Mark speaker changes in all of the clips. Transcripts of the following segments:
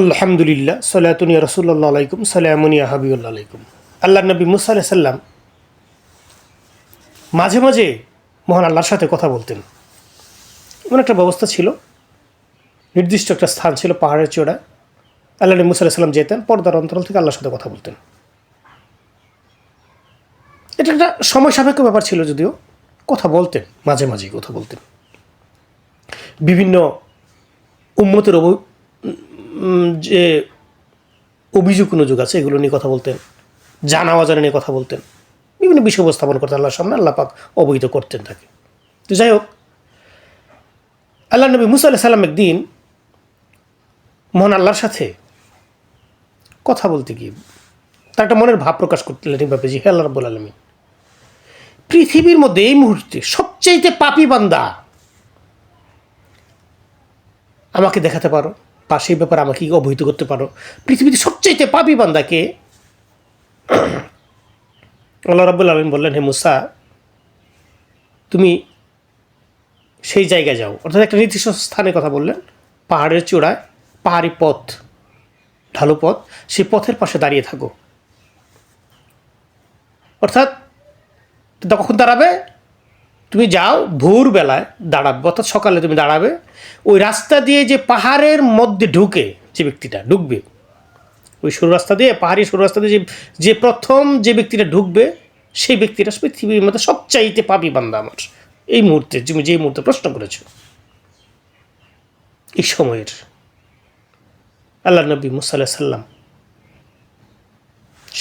Speaker 1: আলহামদুলিল্লাহ সালাতুনিয়া রসুল্লাহ আলাইকুম সালামুনিয়া হাবিউল্লা আলাইকুম। আল্লাহ নবী মুসা সাল্লাম মাঝে মাঝে মহান আল্লাহর সাথে কথা বলতেন। এমন একটা ব্যবস্থা ছিল নির্দিষ্ট একটা স্থান ছিল পাহাড়ের চূড়ায়। আল্লাহ নবী মুসা সাল্লাম যেতেন পর্দার অন্তরাল থেকে আল্লাহর সাথে কথা বলতেন। এটা একটা সময় সাপেক্ষ ব্যাপার ছিল যদিও কথা বলতেন মাঝে মাঝেই কথা বলতেন। বিভিন্ন উম, যে অভিযোগ অনুযোগ আছে, এগুলো নিয়ে কথা বলতেন জানা অজানা নিয়ে কথা বলতেন। বিভিন্ন বিষয় উপস্থাপন করতেন, আল্লাহর সামনে আল্লাহ পাক অবহিত করতেন তাকে। তো যাই হোক, আল্লাহ নবী মুসা আল্লাহ সাল্লাম একদিন মহান আল্লাহর সাথে কথা বলতে গিয়ে তার একটা মনের ভাব প্রকাশ করতেন এইভাবে যে হে আল্লাহ রব্বুল আলমী পৃথিবীর মধ্যে এই মুহূর্তে সবচাইতে পাপি বান্দা আমাকে দেখাতে পারো। বা সেই ব্যাপারে আমাকে অবহিত করতে পারো? পৃথিবীতে সবচাইতে পাপি বান্দাকে আল্লাহ রাবুল আলম বললেন, হে মুসা, তুমি সেই জায়গায় যাও। অর্থাৎ একটা নির্দিষ্ট স্থানে কথা বললেন, পাহাড়ের চূড়ায়, পাহাড়ি পথ, ঢালু পথ, সেই পথের পাশে দাঁড়িয়ে থাকো। অর্থাৎ তখন দাঁড়াবে? তুমি যাও, ভোরবেলায় দাঁড়াবে, অর্থাৎ সকালে তুমি দাঁড়াবে, ওই রাস্তা দিয়ে যে পাহাড়ের মধ্যে ঢুকে যে ব্যক্তিটা ঢুকবে, ওই সরু রাস্তা দিয়ে, পাহাড়ি সরু রাস্তা দিয়ে যে প্রথম যে ব্যক্তিটা ঢুকবে, সেই ব্যক্তিটা পৃথিবীর মধ্যে সবচাইতে পাপি বান্দা আমার। এই মুহূর্তে, তুমি যে মুহূর্তে প্রশ্ন করেছ, এই সময়ের আল্লাহ নবী মুসাল্লাহ সাল্লাম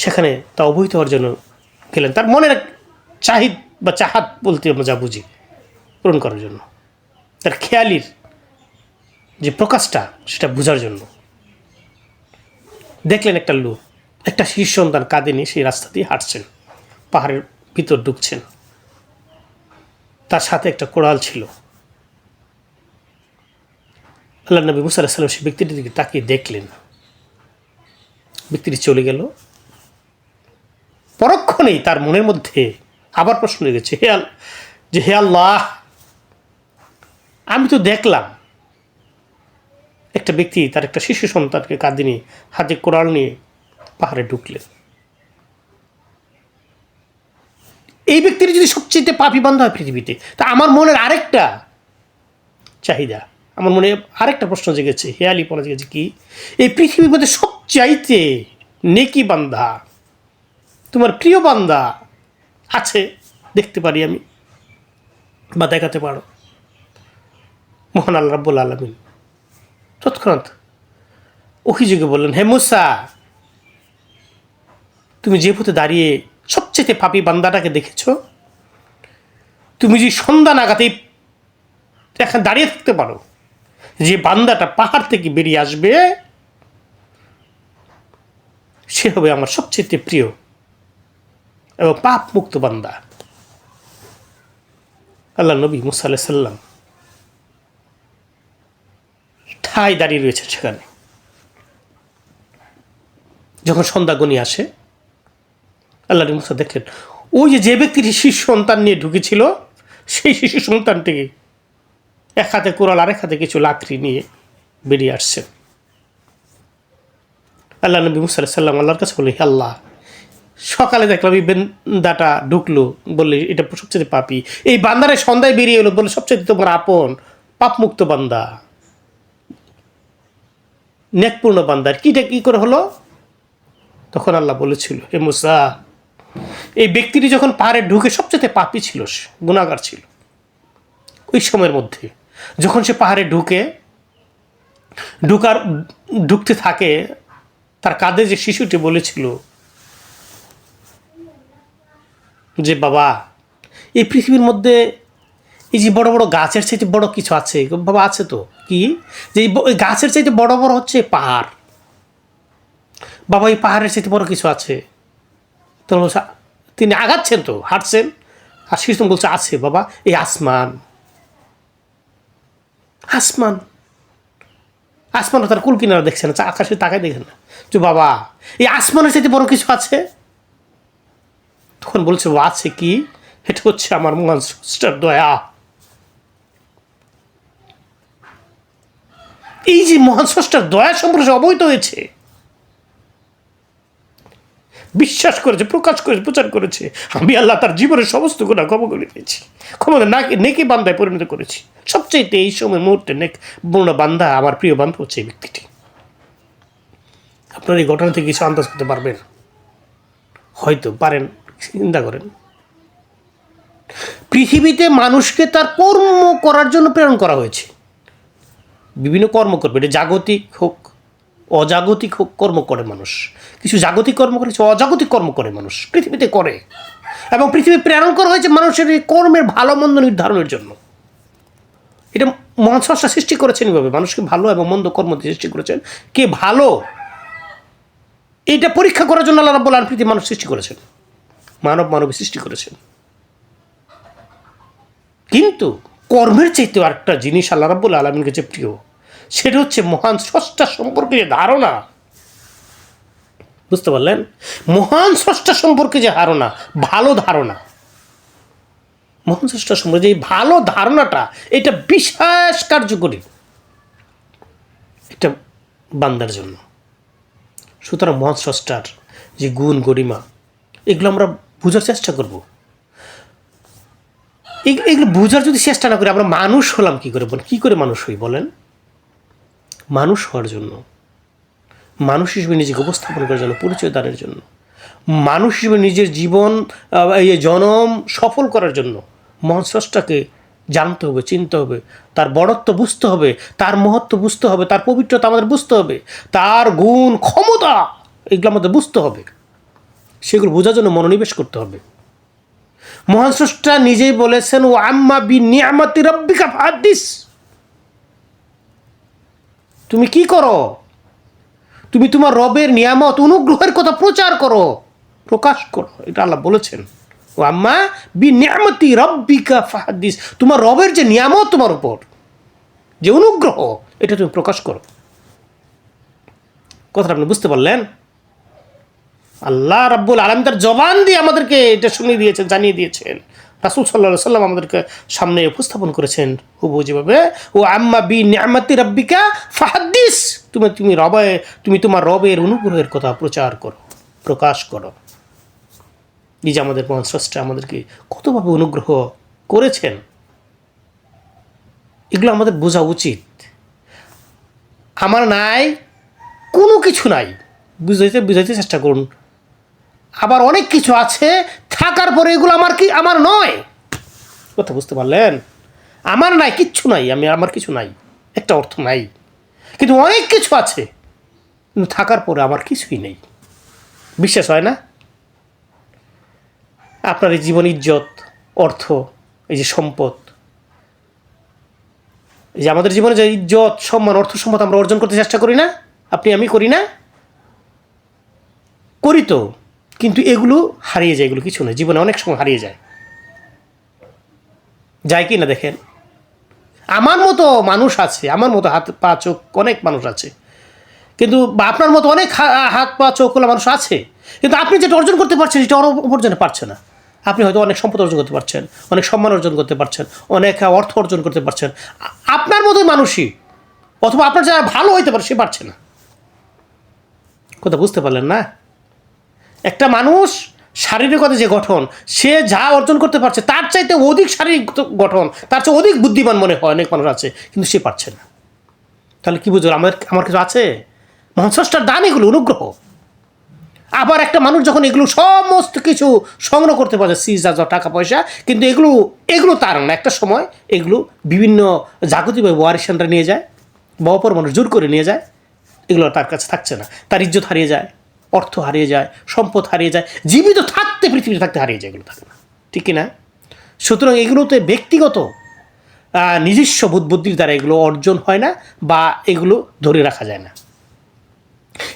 Speaker 1: সেখানে তা অবহিত হওয়ার জন্য গেলেন। তার মনের চাহিদ বা চাহাত বলতে আমরা যা বুঝি, পূরণ করার জন্য। তার খেয়ালির যে প্রকাশটা, সেটা বোঝার জন্য। দেখলেন একটা লোক, একটা শিশু সন্তান কাঁদে নিয়ে সেই রাস্তা দিয়ে হাঁটছেন, পাহাড়ের ভিতর ঢুকছেন তার সাথে একটা কোড়াল ছিল। আল্লাহ নবী মুসা সাল্লাম সেই ব্যক্তিটির দিকে তাকিয়ে দেখলেন। ব্যক্তিটি চলে গেল। পরক্ষণেই তার মনের মধ্যে আবার প্রশ্ন লেগেছে হে আল, যে হে আল্লাহ, আমি তো দেখলাম একটা ব্যক্তি, তার একটা শিশু সন্তানকে কাঁদে নিয়ে, হাতে কোড়াল নিয়ে পাহাড়ে ঢুকলেন। এই ব্যক্তির যদি সবচেয়ে পাপি বান্ধ হয় পৃথিবীতে, তা আমার মনের আরেকটা চাহিদা। আমার মনে আরেকটা প্রশ্ন জেগেছে হেয়ালি পড়া জেগেছে কি, এই পৃথিবীর মধ্যে সবচাইতে নেকি বান্ধা তোমার প্রিয় বান্দা আছে, দেখতে পারি আমি বা দেখাতে পারো। মহান আল্লাহ রাব্বুল আলমিন। তৎক্ষণাৎ অভিযোগে বললেন, হে মুসা, তুমি যে পথে দাঁড়িয়ে সবচেয়ে পাপি বান্দাটাকে দেখেছ, তুমি যে সন্ধ্যা নাগাতেই এখানে দাঁড়িয়ে থাকতে পারো, যে বান্দাটা পাহাড় থেকে বেরিয়ে আসবে, সে হবে আমার সবচেয়ে প্রিয় এবং পাপ মুক্ত বান্দা। আল্লাহ নবী মুসা সাল্লাম ঠাই দাঁড়িয়ে রয়েছে সেখানে। যখন সন্ধ্যা গনি আসে, আল্লাহ মুসা দেখলেন, ওই যে যে ব্যক্তিটি শিশু সন্তান নিয়ে ঢুকেছিল, সেই শিশু সন্তানটিকে এক হাতে কোরাল, আরেক হাতে কিছু লাকড়ি নিয়ে বেরিয়ে আসছে। আল্লাহ নবী মুসা সাল্লাম আল্লাহর কাছে বলি আল্লাহ সকালে দেখলাম এই বেন্দাটা ঢুকলো বললে এটা সবচেয়ে পাপি। এই বান্দারে সন্ধ্যায় বেরিয়ে এলো বলে সবচেয়ে তোমার আপন পাপমুক্ত বান্দা। নেকপূর্ণ বান্দার কিটা কি করে হলো? তখন আল্লাহ বলেছিল হে মুসা এই ব্যক্তিটি যখন পাহাড়ে ঢুকে সবচেয়ে পাপি ছিল সে, গুণাগার ছিল। ওই সময়ের মধ্যে যখন সে পাহাড়ে ঢুকে ঢুকার ঢুকতে থাকে তার কাঁধে যে শিশুটি বলেছিল যে বাবা এই পৃথিবীর মধ্যে এই যে বড় বড় গাছের চাইতে বড় কিছু আছে বাবা আছে তো? কি? যে এই গাছের চাইতে বড় বড় হচ্ছে পাহাড়। বাবা এই পাহাড়ের চাইতে বড় কিছু আছে। তো বলছে, তিনি আগাচ্ছেন তো হাঁটছেন। আর শিশু বলছে আছে বাবা এই আসমান। আসমান। আসমান তার কুল কিনারা দেখছে না আকাশে তাকায় দেখেন না। যে বাবা এই আসমানের চাইতে বড় কিছু আছে? তখন বলছে, ও আছে কি? এটা হচ্ছে আমার মহান স্রষ্টার দয়া। এই যে মহান স্রষ্টার দয়া সম্পর্কে অবহিত হয়েছে, বিশ্বাস করেছে, প্রকাশ করেছে, প্রচার করেছে, আমি আল্লাহ তার জীবনের সমস্ত গুণা ক্ষমা করে দিয়েছি ক্ষমতা নাকি, নেকি বান্দায় পরিণত করেছি। সবচেয়ে এই সময় মুহূর্তে নেক বন্য বান্ধা আমার প্রিয় বান্ধব হচ্ছে এই ব্যক্তিটি। আপনার এই ঘটনা থেকে কিছু আন্দাজ করতে পারবেন। হয়তো পারেন। চিন্তা করেন। পৃথিবীতে মানুষকে তার কর্ম করার জন্য প্রেরণ করা হয়েছে। বিভিন্ন কর্ম করবে, এটা জাগতিক হোক, অজাগতিক হোক, কর্ম করে মানুষ। কিছু জাগতিক কর্ম করে, কিছু অজাগতিক কর্ম করে মানুষ, পৃথিবীতে করে। এবং পৃথিবী প্রেরণ করা হয়েছে মানুষের এই কর্মের ভালো মন্দ নির্ধারণের জন্য। এটা স্রষ্টা সৃষ্টি করেছেন এভাবে। মানুষকে ভালো এবং মন্দ কর্ম সৃষ্টি করেছেন। কে ভালো? এটা পরীক্ষা করার জন্য আল্লাহ রাব্বুল আলামিন পৃথিবী মানুষ সৃষ্টি করেছেন। মানব মানবী সৃষ্টি করেছেন। কিন্তু কর্মের চাইতে আরেকটা জিনিস আল্লাহ রাব্বুল আলমিন কাছে প্রিয়। সেটা হচ্ছে মহান স্রষ্টা সম্পর্কে যে ধারণা। বুঝতে পারলেন? মহান স্রষ্টা সম্পর্কে যে ধারণা, ভালো ধারণা। মহান স্রষ্টা সম্পর্কে যে ভালো ধারণাটা, এটা বিশেষ কার্যকরী। এটা বান্দার জন্য। সুতরাং মহান স্রষ্টার যে গুণ, গরিমা, এগুলো আমরা বোঝার চেষ্টা করব। এগ- এগুলো বোঝার যদি চেষ্টা না করি, আমরা মানুষ হলাম কি করে? বলেন, কী করে মানুষ হই, বলেন? মানুষ হওয়ার জন্য। মানুষ হিসেবে নিজেকে উপস্থাপন করার জন্য, পরিচয় দানের জন্য। মানুষ হিসেবে নিজের জীবন এই জনম সফল করার জন্য মহান স্রষ্টাকে জানতে হবে, চিনতে হবে। তার বড়ত্ব বুঝতে হবে, তার মহত্ব বুঝতে হবে, তার পবিত্রতা আমাদের বুঝতে হবে। তার গুণ, ক্ষমতা, এগুলো আমাদের বুঝতে হবে। সেগুলো বোঝার জন্য মনোনিবেশ করতে হবে। মহান স্রষ্টা নিজেই বলেছেন ও আম্মা বি নিয়ামাতি রব্বিকা ফাদিস তুমি কি করো? তুমি তোমার রবের নিয়ামত অনুগ্রহের কথা প্রচার করো, প্রকাশ করো। এটা আল্লাহ বলেছেন। ও আম্মা বি নিয়ামতি রব্বিকা ফাহাদিস। তোমার রবের যে নিয়ামত তোমার উপর, যে অনুগ্রহ, এটা তুমি প্রকাশ করো। কথাটা আপনি বুঝতে পারলেন? আল্লাহ রাব্বুল আলম তার জবান দিয়ে আমাদেরকে এটা শুনিয়ে দিয়েছেন, জানিয়ে দিয়েছেন। রাসুল সাল্লাহ সাল্লাম আমাদেরকে সামনে উপস্থাপন করেছেন। হুবু যেভাবে, ও আম্মা বি নিয়ামাতি রব্বিকা ফাহাদিস। তুমি তুমি রবে, তুমি তোমার রবের অনুগ্রহের কথা প্রচার করো, প্রকাশ করো। নিজে আমাদের মহান আমাদেরকে কতভাবে অনুগ্রহ করেছেন? এগুলো আমাদের বোঝা উচিত। আমার নাই, কোনো কিছু নাই। বুঝাইতে বুঝাইতে চেষ্টা করুন। আবার অনেক কিছু আছে, থাকার পরে এগুলো আমার কি আমার নয়? কথা বুঝতে পারলেন? আমার নাই, কিচ্ছু নাই, আমি আমার কিছু নাই, একটা অর্থ নাই। কিন্তু অনেক কিছু আছে, কিন্তু থাকার পরে আমার কিছুই নেই। বিশ্বাস হয় না? আপনার এই জীবন ইজ্জত, অর্থ, এই যে সম্পদ, এই যে আমাদের জীবনে যে ইজ্জত, সম্মান, অর্থ, সম্পদ আমরা অর্জন করতে চেষ্টা করি না? আপনি, আমি করি না? করি তো। কিন্তু এগুলো হারিয়ে যায়, এগুলো কিছু নয়। জীবনে অনেক সময় হারিয়ে যায়। যায় কি না দেখেন? আমার মতো মানুষ আছে, আমার মতো হাত পা, চোখ অনেক মানুষ আছে। কিন্তু আপনার মতো অনেক হাত পা চোখওয়ালা মানুষ আছে। কিন্তু আপনি যেটা অর্জন করতে পারছেন, সেটা অর- অর্জনে পারছে না। আপনি হয়তো অনেক সম্পদ অর্জন করতে পারছেন, অনেক সম্মান অর্জন করতে পারছেন, অনেক অর্থ অর্জন করতে পারছেন। আপনার মতোই মানুষই, অথবা আপনার যারা ভালো হইতে পারে, সে পারছে না। কথা বুঝতে পারলেন না? একটা মানুষ শারীরিকতা যে গঠন, সে যা অর্জন করতে পারছে, তার চাইতে অধিক শারীরিক গঠন, তার চেয়ে অধিক বুদ্ধিমান মনে হয় অনেক মানুষ আছে, কিন্তু সে পারছে না। তাহলে কি বুঝলো? আমার আমার কিছু আছে? মহাস্রষ্টার দান এগুলো অনুগ্রহ। আবার একটা মানুষ যখন এগুলো সমস্ত কিছু সংগ্রহ করতে পারছে সিজ যা টাকা, পয়সা, কিন্তু এগুলো এগুলো তার না। একটা সময় এগুলো বিভিন্ন জাগতিক ওয়ারিশানরা নিয়ে যায় বা মানুষ জোর করে নিয়ে যায়, এগুলো তার কাছে থাকছে না, তার ইজ্জত হারিয়ে যায়। অর্থ হারিয়ে যায় সম্পদ হারিয়ে যায় জীবিত থাকতে পৃথিবীতে থাকতে হারিয়ে যায় এগুলো থাকে না। ঠিক কি না সুতরাং এগুলোতে ব্যক্তিগত নিজস্ব বুদ্ধির দ্বারা এগুলো অর্জন হয় না বা এগুলো ধরে রাখা যায় না।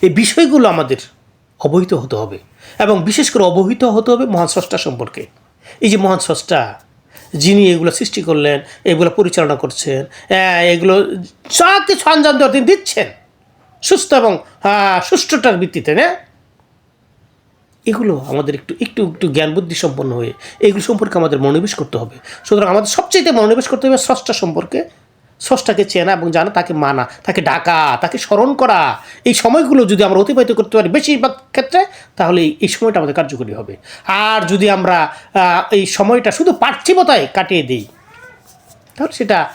Speaker 1: এই বিষয়গুলো আমাদের অবহিত হতে হবে এবং বিশেষ করে অবহিত হতে হবে মহান স্রষ্টা সম্পর্কে। এই যে মহান স্রষ্টা যিনি এগুলো সৃষ্টি করলেন এগুলো পরিচালনা করছেন এগুলো যা কিছু আঞ্জাম দেওয়ার তিনি দিচ্ছেন সুস্থ এবং আহ, সুষ্ঠুতার ভিত্তিতে না? এগুলো আমাদের একটু একটু একটু জ্ঞান বুদ্ধি সম্পন্ন হয়ে এগুলো সম্পর্কে আমাদের মনোনিবেশ করতে হবে। সুতরাং আমাদের সবচেয়ে মনোনিবেশ করতে হবে স্রষ্টা সম্পর্কে। স্রষ্টাকে চেনা এবং জানা, তাকে মানা, তাকে ডাকা, তাকে স্মরণ করা। এই সময়গুলো যদি আমরা অতিবাহিত করতে পারি বেশিরভাগ ক্ষেত্রে, তাহলে এই- সময়টা আমাদের কার্যকরী হবে। আর যদি আমরা এই সময়টা শুধু পার্থিবতায় কাটিয়ে দিই, তাহলে সেটা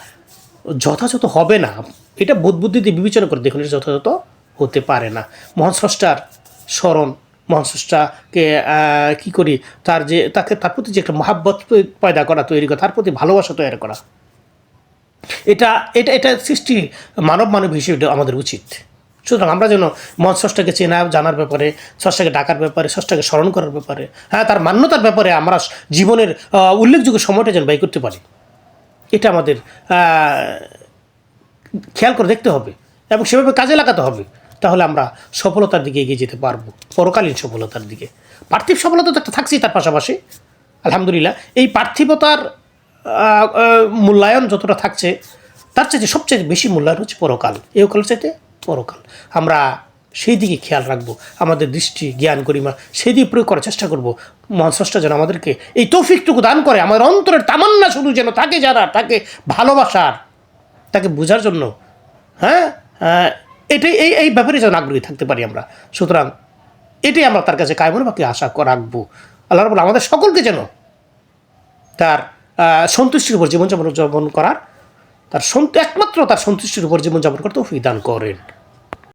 Speaker 1: যথাযথ হবে না। এটা বোধ বুদ্ধিতে বিবেচনা করে দেখুন, এটা যথাযথ হতে পারে না। মহান স্রষ্টার স্মরণ মহান স্রষ্টাকে কি করি? তার যে, তাকে, তার প্রতি যে একটা মহাব্বত পয়দা করা, তৈরি করা, তার প্রতি ভালোবাসা তৈরি করা। এটা এটা এটা সৃষ্টি মানব মানব হিসেবে আমাদের উচিত। সুতরাং আমরা যেন মহান স্রষ্টাকে চেনা, জানার ব্যাপারে, স্রষ্টাকে ডাকার ব্যাপারে, স্রষ্টাকে স্মরণ করার ব্যাপারে হ্যাঁ তার মান্যতার ব্যাপারে আমরা জীবনের উল্লেখযোগ্য সময়টা যেন ব্যয় করতে পারি। এটা আমাদের খেয়াল করে দেখতে হবে এবং সেভাবে কাজে লাগাতে হবে। তাহলে আমরা সফলতার দিকে এগিয়ে যেতে পারব পরকালীন সফলতার দিকে। পার্থিব সফলতা তো একটা থাকছেই তার পাশাপাশি। আলহামদুলিল্লাহ এই পার্থিবতার মূল্যায়ন যতটা থাকছে তার চাইতে সবচেয়ে বেশি মূল্যায়ন হচ্ছে পরকাল। এই কাল চাইতে পরকাল। আমরা সেই দিকে খেয়াল রাখব আমাদের দৃষ্টি জ্ঞান গরিমা সেই দিকে প্রয়োগ করার চেষ্টা করব। মহান স্রষ্টা যেন আমাদেরকে এই তৌফিকটুকু দান করে আমাদের অন্তরের তামান্না শুধু যেন তাকে জানার তাকে ভালোবাসার তাকে বোঝার জন্য হ্যাঁ? আহ, এটাই, এই এই ব্যাপারে যেন আগ্রহী থাকতে পারি আমরা। সুতরাং এটাই আমরা তার কাছে কায়মন বাকি আশা রাখব। আল্লাহ রবুল আমাদের সকলকে যেন তার সন্তুষ্টির উপর জীবনযাপন যাপন করার, তার সন্তু একমাত্র তার সন্তুষ্টির উপর জীবনযাপন করতে অভিধান করেন।